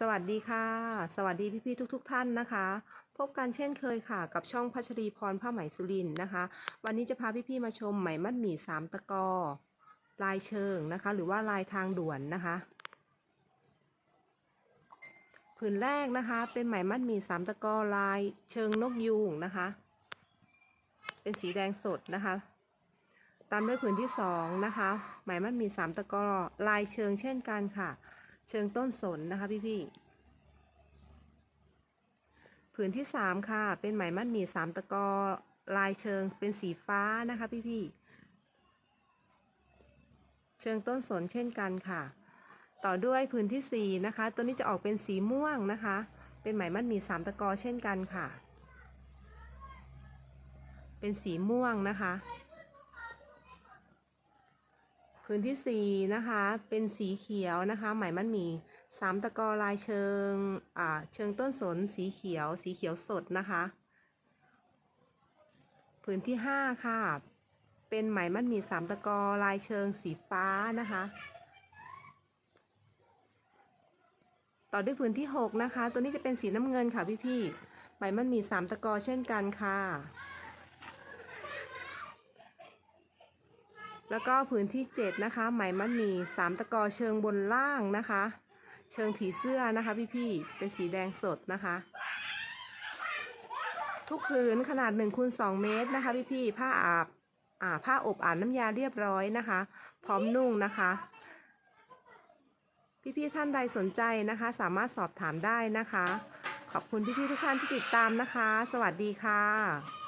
สวัสดีค่ะ สวัสดีพี่ๆทุก ๆ ท่านนะคะ พบกันเช่นเคยค่ะ กับช่องพัชรีพรผ้าไหมสุรินนะคะ วันนี้จะพาพี่ๆมาชมไหมมัดหมี่สามตะกอ ลายเชิงนะคะ หรือว่าลายทางด่วนนะคะผืนแรกนะคะเป็นไหมมัดหมี่สามตะกอลายเชิงนกยูงนะคะ เป็นสีแดงสดนะคะ ตามด้วยผืนที่สองนะคะไหมมัดหมี่สามตะกอลายเชิงเช่นกันค่ะ เชิงต้นสนนะคะพี่ๆผืนที่สามค่ะ เป็นไหมมัดหมี่สามตะกอลายเชิงเป็นสีฟ้านะคะพี่ๆเชิงต้นสนเช่นกันค่ะ ต่อด้วยผืนที่สี่นะคะ ตัวนี้จะออกเป็นสีม่วงนะคะ เป็นไหมมัดหมี่สามตะกอเช่นกันค่ะ เป็นสีม่วงนะคะ พื้นที่สี่นะคะเป็นสีเขียวนะคะไหมมันมีสามตะกอลายเชิงอ่าเชิงต้นสนสีเขียว สีเขียวสดนะคะพื้นที่ห้าค่ะเป็นไหมมันมีสามตะกอลายเชิงสีฟ้านะคะต่อด้วยพื้นที่หกนะคะ ตัวนี้จะเป็นสีน้ำเงินค่ะพี่ๆไหมมันมีสามตะกอเช่นกันค่ะ แล้วก็พื้นที่ 7 นะคะ ไหมมัดหมี่สามตะกอเชิงบนล่างนะคะ เชิงผีเสื้อนะคะพี่ๆ เป็นสีแดงสดนะคะ ทุกพื้นขนาด1คูณ2เมตรนะคะพี่ๆ ผ้าอาบอ่าผ้าอบอ่านน้ำยาเรียบร้อยนะคะ พร้อมนุ่งนะคะ พี่ๆ ท่านใดสนใจนะคะ สามารถสอบถามได้นะคะ ขอบคุณพี่ๆ ทุกท่านที่ติดตามนะคะ สวัสดีค่ะ